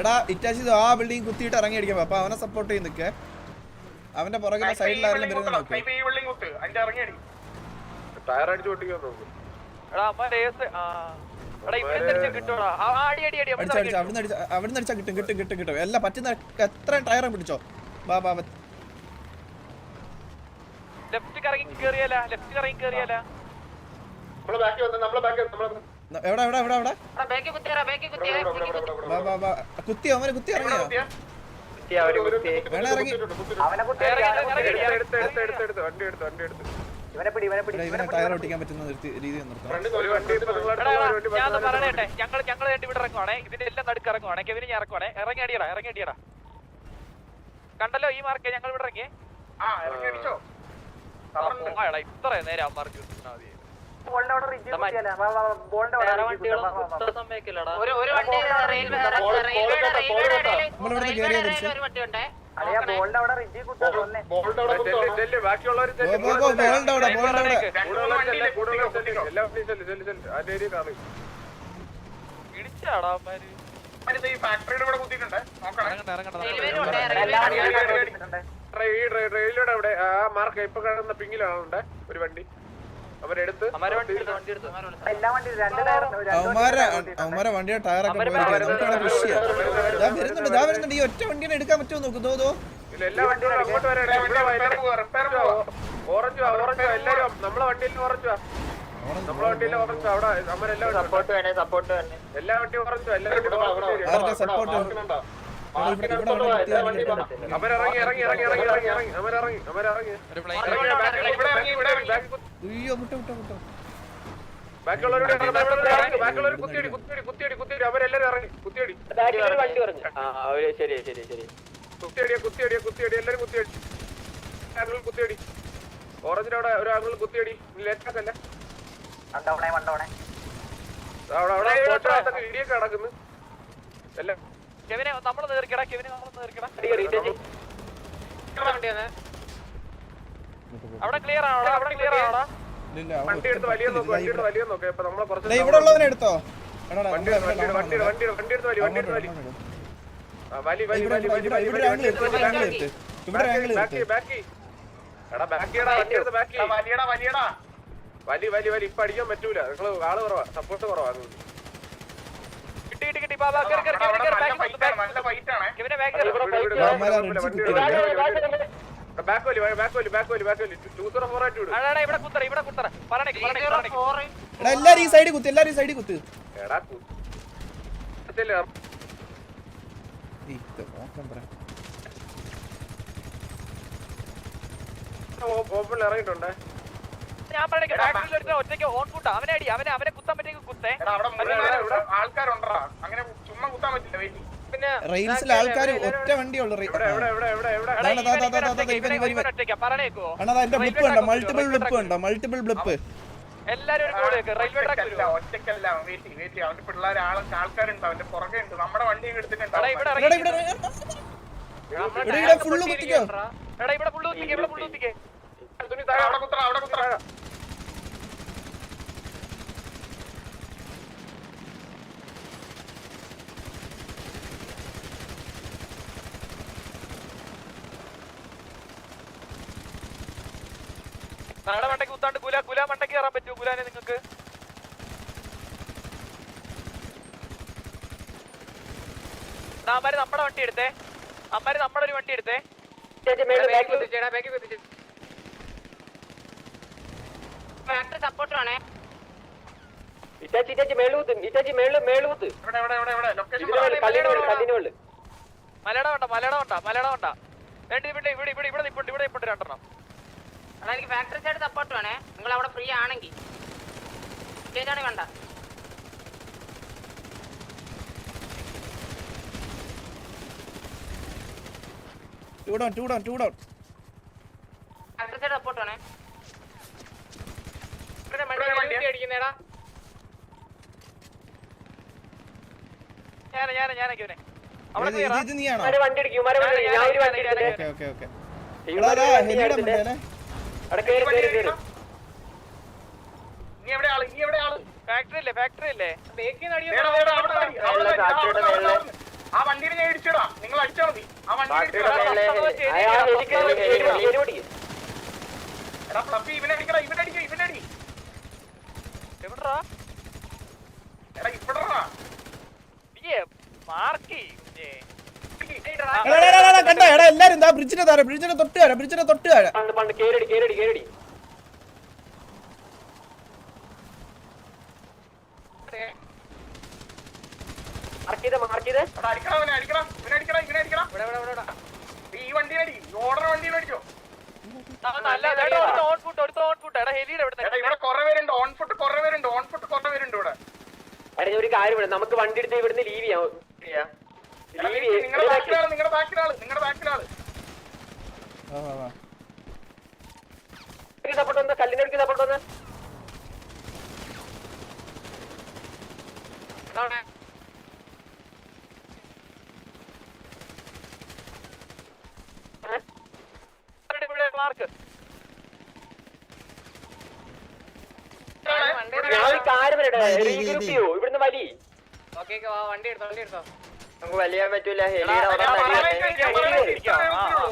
എടാ ഇറ്റാച്ചി ആ ബിൽഡിംഗ് കുത്തിയിട്ട് ഇറങ്ങി അടിക്കാം അപ്പൊ അവനെ സപ്പോർട്ട് ചെയ്ത് നിൽക്കേ അവന്റെ പുറകിലെ സൈഡിൽ ആരെങ്കിലും വരുന്ന അവിടുന്ന് അടിച്ച കിട്ടും കിട്ടും കിട്ടും കിട്ടും. എല്ലാം പറ്റുന്ന എത്ര ടയർ പിടിച്ചോ. ബാ ബാ. ലെഫ്റ്റ് കറങ്ങി കേറിയാലാ ലെഫ്റ്റ് കറങ്ങി കേറിയാലാ. നമ്മളെ ബാക്കി വന്ന് നമ്മളെ ബാക്കി നമ്മളെ എവിടെ എവിടെ എവിടെ എവിടെ? ബാക്കി കുത്തിയറ ബാക്കി കുത്തിയ കുത്തി. അവനെ കുത്തി. ഇറങ്ങിയോ വേണേ ഇറങ്ങി. എടുത്ത് എടുത്ത് എടുത്ത് എടുത്ത് വണ്ടി എടുത്ത് വണ്ടി എടുത്ത്. എടാ, ഇവനെ ടയർ ഒട്ടിക്കാൻ പറ്റുന്ന നിർത്തി- രീതി ഞാൻ പറയട്ടെ? ഞങ്ങൾ ഞങ്ങൾ ഇവിടെ ഇറങ്ങുവാണേ ഇതിന്റെ എല്ലാം നടുക്ക് ഇറങ്ങുവാണേ കെവിന് ഞാൻ ഇറങ്ങുവാണേ ഇറങ്ങി അടിയടാ ഇറങ്ങി അടിയടാ. കണ്ടല്ലോ ഈ മാർക്ക് ഞങ്ങൾ ഇവിടെ ഇറങ്ങിയേ? ആ ഇറങ്ങി ഇത്ര നേരം ആ മാർക്ക് കിട്ടുന്നാ മതി. ഇടിച്ചാടാ ഈ ഫാക്ടറിയുടെ ഇവിടെ കുത്തിയിട്ടുണ്ട്. നോക്കണേ. ഈ അവിടെ ആ മാർക്ക് ഇപ്പൊ കിടന്ന പിങ്ങിലാണ് ഒരു വണ്ടി. അവന്മാരെ അവന്മാരെ വണ്ടിയുടെ ടയറൊക്കെ പോയിരിക്കും നമുക്കാണ് കൃഷി ഇതാ വരുന്നുണ്ട് ഇതാ വരുന്നുണ്ട്. ഈ ഒറ്റ വണ്ടിനെ എടുക്കാൻ പറ്റുമോ നോക്ക് എല്ലാ ഓറഞ്ച് സപ്പോർട്ട് അവിടെ അമ്മരെല്ലാം സപ്പോർട്ട് അയ്യോ കുത്തിയടി കുത്തിയടി കുത്തിയടി അവരെല്ലാരും ഇറങ്ങി. കുത്തിയടി. കുത്തിയടിയ കുത്തിയടിയ കുത്തിയടി. എല്ലാരും കുത്തിയടി. ആംഗിൾ കുത്തിയടി. ഓറഞ്ചിന്റെ അവിടെ ഒരു ആംഗിൾ കുത്തിയടി. ലേറ്റാക്കല്ല അവിടെ അവിടെ ഇടിയൊക്കെ നടക്കുന്നു. എല്ലാം കെവിനെ നമ്മൾ നേർക്കടാ കെവിനെ നമ്മൾ നേർക്കടാ അവിടെ ക്ലിയർ ആണോ? അവിടെ ക്ലിയർ ആണോ ഇല്ല വണ്ടി എടുത്ത് വലിയ നോക്ക് വണ്ടി എടുത്ത് വലിയ നോക്ക് ഇപ്പൊ നമ്മളെ കുറച്ച് ഇവിടെ ഉള്ളവനെ എടുത്തോ. എടാ എടാ, വണ്ടി ഇവിടെ- വണ്ടി ഇവിടെ വണ്ടി വണ്ടി വണ്ടി എടുത്ത് വലി വണ്ടി എടുത്ത് വലി വലി വലി ഇവിടെ വലി ഇവിടെ വലി ഇവിടെ വലി ഇവിടെ വലി ആംഗിൾ എടുത്ത് ഇവിടെ ആംഗിൾ എടുത്ത്. ഇവിടെ ആംഗിൾ ബാക്കി എടുത്ത്. ബാക്കി. എടാ ബാക്കിയടാ വണ്ടി എടുത്ത് ബാക്കി. എടാ, വലിയടാ വലിയടാ. വലി വലി വലി ഇപ്പൊ അടിക്കാൻ പറ്റൂല. നിങ്ങൾ ആൾ കുറവാ സപ്പോർട്ട് കുറവാ. കിട്ടി കിട്ടി കിട്ടി ബാ ബാ കേറി കേറി അവിടെ കേറി നല്ല ബാക്ക് ആണ് നല്ല ഫൈറ്റ് ആണ് കെവിനെ ബാക്ക് ബാക്ക് വലി ബാക്ക് വലി ബാക്ക് വലി ബാക്ക് വലി ആയിട്ട് വിട് ഇവിടെ കുത്തറ ഇവിടെ കുത്തറ പറഞ്ഞേ പറഞ്ഞേ പറഞ്ഞേ ഫോർ എടാ എല്ലാരും ഈ സൈഡിൽ കുത്ത് എല്ലാരും ഈ സൈഡിൽ കുത്ത് എടാ കു- ചെല്ല്. ഈ ഇത് നോക്കാൻ പറ. ഓ- ഓപ്പണിൽ ഇറങ്ങിയിട്ടുണ്ടേ ഞാൻ പറഞ്ഞേ ബാക്കിൽ ഒറ്റയ്ക്ക് ഓൺ ഫുട്ടാ അവനെ അടി അവനെ അവനെ കുത്താൻ പറ്റിയെങ്കിൽ കുത്തേ. എടാ അവിടെ ആൾക്കാരുണ്ടോ അങ്ങനെ ചുമ്മാ കുത്താൻ പറ്റില്ല വെയിറ്റ് പിന്നെ റെയിൽസിൽ ആൾക്കാർ ഒറ്റ വണ്ടിയുള്ളു? അണ്ണാ ബ്ലിപ്പ് മൾട്ടിപ്പിൾ ബ്ലിപ്പ് ഉണ്ടോ. Multiple blip. ഒറ്റക്കല്ല വെയിറ്റ് വെയിറ്റ് അവന്റെ പിള്ളേർ ആൾക്കാരുണ്ട് അവന്റെ പുറകെ ഉണ്ട്. നമ്മുടെ എടുത്തിട്ടുണ്ട്. ഇവിടെ നമ്മുടെ ഇവിടെ ടാങ്ക് full പൊട്ടിയിരിക്കുകയാണ് കുത്തിക്കോ. റാ. എടാ ഇവിടെ ഫുള്ള് കുത്തിക്കേ ഇവിടെ ഫുള്ള് കുത്തിക്കേ തുണി താഴെ അവിടെ കുത്തറ അവിടെ കുത്തറ നാടെ മണ്ടയ്ക്ക് കുത്താണ്ട് കുല കുല മണ്ടയ്ക്ക് കയറാൻ പറ്റുമോ? കുലാനെ നിങ്ങൾക്ക്? അമ്മാര് നമ്മുടെ വണ്ടി എടുത്തേ. അമ്മാര് നമ്മുടെ ഒരു വണ്ടി എടുത്തേ. ഫാക്ടറി സപ്പോർട്ട് വേണേ. ഇവിടെ ഇവിടെ ഇവിടെ ഇവിടെ ലൊക്കേഷൻ മലയുടെ വേണ്ട മലയുടെ വേണ്ട മലയുടെ വേണ്ട. വേണ്ടി ഇവിടെ ഇവിടെ ഇവിടെ ഇവിടെ നിപ്പുണ്ട് ഇവിടെ നിപ്പുണ്ട് രണ്ടെണ്ണം. എടാ എനിക്ക് ഫാക്ടറി സൈഡ് സപ്പോർട്ട് വേണേ. നിങ്ങൾ അവിടെ ഫ്രീ ആണെങ്കിൽ. സ്റ്റേജാണെങ്കിൽ വേണ്ട. Two down two down two down factory side support വേണേ. അടിക്കുന്നേടാ. ഞാന ഞാന ഞാനൊക്കെ ഇവനെ അവിടെ ഞാൻ, ഞാൻ, ഓക്കെ ഓക്കെ ഓക്കെ ഹെലിയുടെ മുന്നേ നീ എവിടെ ആൾ? നീ എവിടെ ആൾ? ഫാക്ടറി അല്ലേ ഫാക്ടറി അല്ലേ എടാ, എടാ, അവിടെ വാ, അവിടെ വാ, അവിടെ വാ, അവിടെ വാ. ആ വണ്ടിയിൽ ഞാൻ ഇടിച്ചിടാം. നിങ്ങൾ അടിച്ചാൽ മതി. ആ വണ്ടി എടാ ഫ്ലഫി ഇവനെ അടിക്കടാ ഇവനടിക്ക ഇവനടി എവിടെടാ? എടാ ഇവിടെടാ. നീ മാർക്ക് എടാ, എടാ, എടാ, എടാ, കണ്ടോ? എടാ എല്ലാരും എന്താ ബ്രിഡ്ജിന്റെ താഴെ ബ്രിഡ്ജിന്റെ തൊട്ട് താഴെ ബ്രിഡ്ജിന്റെ തൊട്ട് ഫുട്ട് ഒരു ഓൺ ഫുട്ട് എടാ ഹെലിയുടെ എടാ എവിടെ ഇവിടെ കുറെ പേരുണ്ട് ഓൺ ഫുട്ട് കുറെ പേരുണ്ട് ഓൺ ഫുട്ട് കുറെ പേരുണ്ട് ഇവിടെ. അടി ഒരു കാര്യം നമുക്ക് വണ്ടി എടുത്ത് ഇവിടുന്ന് ലീവ് ചെയ്യാം. നിങ്ങളുടെ ബാക്കിലാൾ നിങ്ങളുടെ ബാക്കിലാൾ നിങ്ങളുടെ വാ. സപ്പോർട്ട് വന്ന് കല്ലിനടുക്ക് സപ്പോർട്ട് വന്ന്. മാർക്ക്. ഞാൻ കാര്യം ഇവിടുന്ന് വലി. ഓക്കെ വണ്ടി എടുത്തോ വണ്ടി എടുത്തോ. നമുക്ക് വലിയാൻ പറ്റൂല.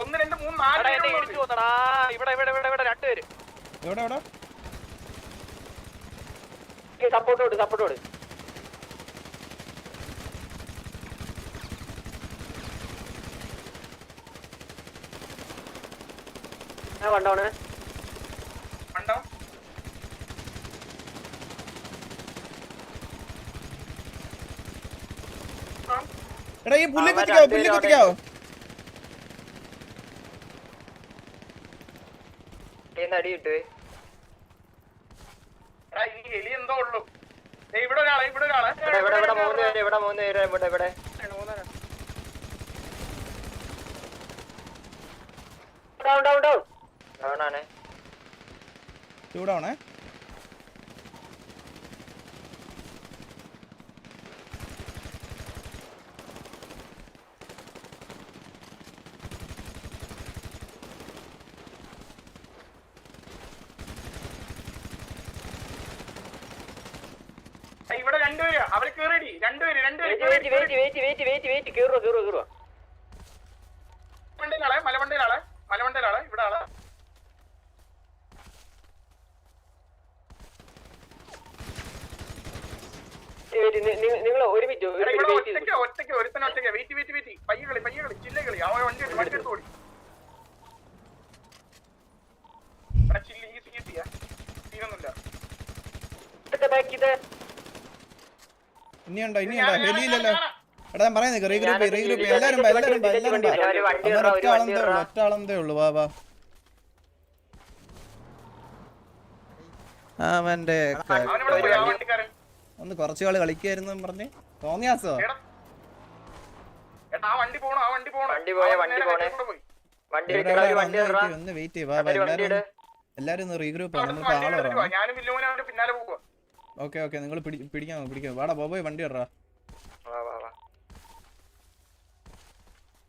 ഒന്ന് രണ്ട് മൂന്ന് നാല്. ഇടിച്ചു പോന്നടാ ഇവിടെ ഇവിടെ ഇവിടെ ഇവിടെ രണ്ടുപേര് എവിടെ എവിടെ? സപ്പോർട്ട് കൊടു സപ്പോർട്ട് കൊടു കണ്ടോണേ കണ്ടോ എടാ ഈ പുല്ലി കുത്തിക്കാവോ പുല്ലി കുത്തിക്കാവോ അടി കിട്ടുവേ എടാ ഈ എലി എന്തോ ഉള്ളു ദേ ഇവിടെ ഒരാളെ ഇവിടെ ഒരാളെ ഇവിടെ ഇവിടെ ഇവിടെ മൂന്ന് പേര് ഇവിടെ മൂന്ന് പേര് ഇവിടെ ഇവിടെ ഡൗൺ ഡൗൺ ഡൗൺ ഡൗൺ ആണ് ചൂടാവണേ ഏയ് ഇവിടെ രണ്ടുപേര് അവർ കേറിടി. രണ്ടുപേര് രണ്ടുപേര് മലവണ്ടിയിലാളെ മലവണ്ടിയിലാളെ മലവണ്ടിയിലാളെ ഇവിടെ ആളെ നിങ്ങൾ ഒരു മിനിറ്റ് എടാ, ഇവിടെ വെയിറ്റ് ചെയ്ത്? ഒറ്റയ്ക്ക് ഒറ്റയ്ക്ക് ഒരുത്തന ഒറ്റയ്ക്ക്. വെയിറ്റ് വെയിറ്റ് വെയിറ്റ് പയ്യ കളി പയ്യ കളി. ചില്ല കളി. അവൻ വണ്ടി വണ്ടി എടുത്ത് ഓടി. ചില്ല ഈ സീനൊന്നുമില്ല ബാക്ക് ചെയ്ത് ഇനിയുണ്ടോ? ഇനിയുണ്ടോ? ഹെലിയില്ലല്ലോ എടാ ഞാൻ പറയുന്നത് റീഗ്രൂപ്പ് റീഗ്രൂപ്പ് എല്ലാരും എല്ലാരും എല്ലാരും ഒറ്റ ഒരു വണ്ടി ആളെന്തേ ഉള്ളു. ഒറ്റ ആളെന്തേ ഉള്ളു. വാ വാ. അവന്റെ ഒന്ന് കുറച്ചു കളി കളിക്കായിരുന്നു പറഞ്ഞ്. തോന്നിയാസോ? എടാ. എടാ ആ വണ്ടി പോണോ ആ വണ്ടി പോണോ. വണ്ടി പോയെ, വണ്ടി നേരെ പോണേ. കൂടെ പോയി. വണ്ടി എവിടെ, ഒരു വണ്ടി ഒന്ന് വെയിറ്റ് വാ എല്ലാരും ഒന്ന് റീഗ്രൂപ്പ് ആണ് നമുക്ക് ആളോ പിന്നാലെ പോവാ. ഓക്കെ ഓക്കെ നിങ്ങൾ പിടിക്കാൻ പിടിക്കാം വാടാ ബോബോയ് വണ്ടി ഇടറാ വാ, വാ, വാ.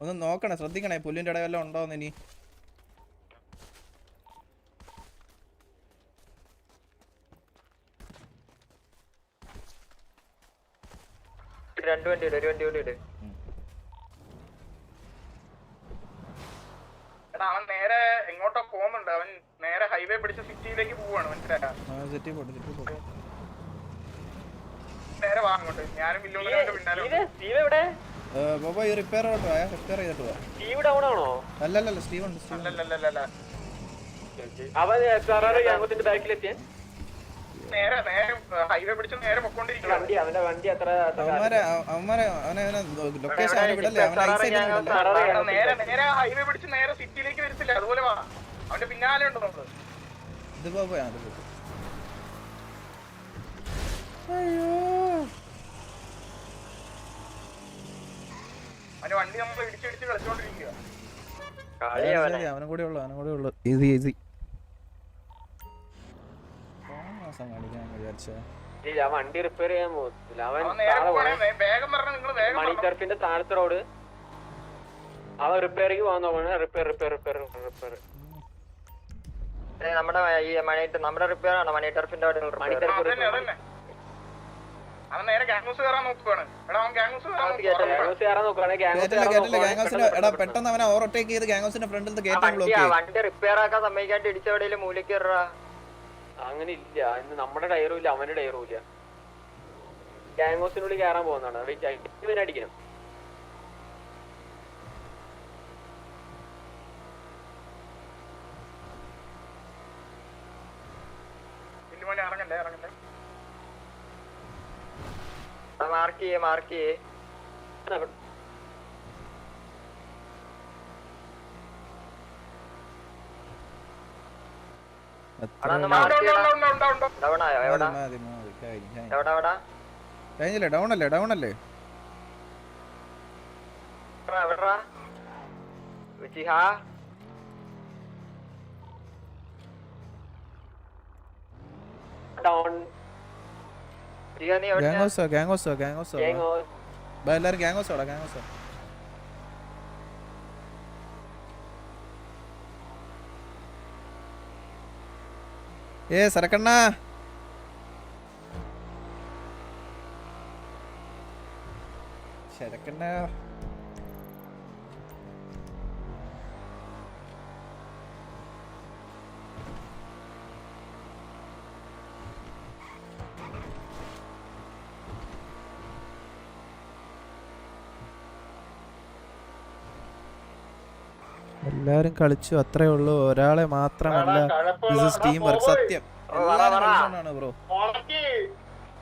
ഒന്ന് നോക്കണേ ശ്രദ്ധിക്കണേ പുല്ലിന്റെ ഇടയിൽ വല്ലതും ഉണ്ടോന്ന് ഇനി. രണ്ട് വണ്ടി ഇട് ഒരു വണ്ടി കൂടി ഇട് അവൻ നേരെ എങ്ങോട്ടോ പോകുന്നുണ്ട്. അവൻ നേരെ ഹൈവേ പിടിച്ച സിറ്റിയിലേക്ക് പോവാണ് മനസ്സിലായോ? സെറ്റി പോട്ടെ സെറ്റി പോട്ടെ. നേരെ ഞാനും പിന്നാലെ റിപ്പയർ ആയിട്ട് പോയാ റിപ്പയർ ചെയ്തിട്ട് പോവാ സ്റ്റീവ് ഡൗൺ ആണോ? അല്ലല്ലല്ല സ്റ്റീവ് ഉണ്ട് സ്റ്റീവ് അവൻ സാറാറ് നേരെ നേരെ ഹൈവേ പിടിച്ച് നേരെ വണ്ടി അവന്റെ വണ്ടി അത്ര അവന്മാരെ അവന്മാരെ അവനെ അവനെ ലൊക്കേഷൻ അവനെ വിടല്ലേ? അവനെ ഐസ് വിടല്ലേ? നേരെ നേരെ ഹൈവേ പിടിച്ച് നേരെ സിറ്റിയിലേക്ക് വരത്തില്ല. അതുപോലെ വാ. അവന്റെ പിന്നാലെ ഉണ്ട് നമ്മൾ ഇത് ബോബോയാ അത് അയ്യോ അവന്റെ വണ്ടി നമ്മൾ ഇടിച്ചിടിച്ച് കളിച്ചോണ്ടിരിക്കുക ശരി, അവനും. കൂടെ ഉള്ളു അവനും കൂടെ ഉള്ളു. ഈസി ഈസി മാസം കാണിക്കാൻ വിചാരിച്ച. ആ വണ്ടി റിപ്പയർ ചെയ്യാൻ പോകത്തില്ല അവൻ അവൻ നേരെ താഴെ പോണേ പോണേ വേ- വേഗം പറഞ്ഞ നിങ്ങൾ വേഗം മണി വരണം. ടർഫിന്റെ താഴത്തെ റോഡ് അവൻ റിപ്പയറിങ് പോകാൻ നോക്കണേ റിപ്പയർ റിപ്പയർ റിപ്പയർ റിപ്പയർ നമ്മുടെ ഈ മണി നമ്മുടെ റിപ്പയർ ആണ്? മണി ടർഫിന്റെ അവിടെ മണി ടർഫ് എടാ പെട്ടെന്ന് അവനെ ഓവർടേക്ക് ചെയ്ത് ഗാംഗോസിന്റെ ഫ്രണ്ടിൽ നിന്ന് കയറ്റാൻ ബ്ലോക്ക് ചെയ്യും. വണ്ടി റിപ്പയർ ആക്കാൻ സമ്മതിക്കാണ്ട് ഇടിച്ചവിടെയും മൂലക്ക് അങ്ങനെ ഇല്ല. ഇന്ന് നമ്മുടെ ടയറും ഇല്ല അവന്റെ ടയറും ഇല്ല. ഗാംഗോസിനുള്ളിൽ കയറാൻ പോകുന്നതാണ്. ഇവനെ അടിക്കണം. ഇറങ്ങണ്ടേ ഇറങ്ങണ്ടേ മാർക്ക് ചെയ്യേ മാർക്ക് ചെയ്യേ എത്ര അവിടെ ഒന്ന് ഉണ്ടോ, മാർക്ക് ഉണ്ടോ, ചെയ്യടാ ഉണ്ടോ, ഉണ്ടോ, ഉണ്ടോ. ഡൗൺ ആയോ എവിടാ മതി മതി കഴിഞ്ഞു ചെയ്യേ മാർക്ക് ചെയ്യേ. കഴിഞ്ഞില്ലേ? ഡൗൺ അല്ലേ? ഡൗൺ അല്ലേ? ഡൗൺ ഗാംഗോസോ ഗാംഗോസോ ഗാംഗോസ് ബാ എല്ലാരും ഗാംഗോസോടാ ഗാംഗോസോ ഏ സരക്കണ്ണ ശരക്കണ്ണ. കളിച്ചു. അത്രേ ഉള്ളൂ. ഒരാളെ മാത്രമല്ല. ദിസ് ടീം വർക്ക് സത്യം. എല്ലാരും ബ്രോ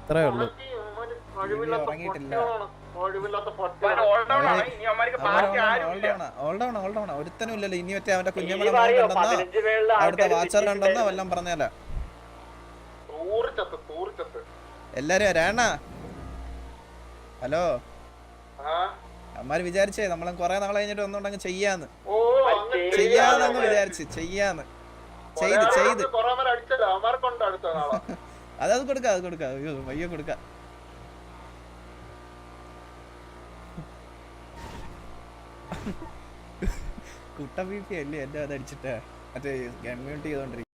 അത്രേ ഉള്ളൂ. ഒരുത്തനും ഇല്ലല്ലോ. ഇനി മറ്റേ അവന്റെ കണ്ടെന്നോ അവിടുത്തെ വാച്ചർ കണ്ടെന്നോ വല്ലതും പറഞ്ഞല്ല. എല്ലാരും രാണ ഹലോ. അമ്മാര് വിചാരിച്ചേ നമ്മളെ കൊറേ നാളെ കഴിഞ്ഞിട്ട് ഒന്നുണ്ടെങ്കിൽ ചെയ്യാന്ന്. ഓ, ചെയ്യാന്നങ്ങ് വിചാരിച്ച് ചെയ്യാന്ന്. ചെയ്ത് ചെയ്ത്. അതത് കൊടുക്ക അത് കൊടുക്ക. അയ്യോ അയ്യോ കൊടുക്ക. കുട്ട ബി പി അല്ലേ? എന്റെ അത് അടിച്ചിട്ട്. മറ്റേ കമ്മ്യൂണിറ്റി ചെയ്തോണ്ടിരിക്കും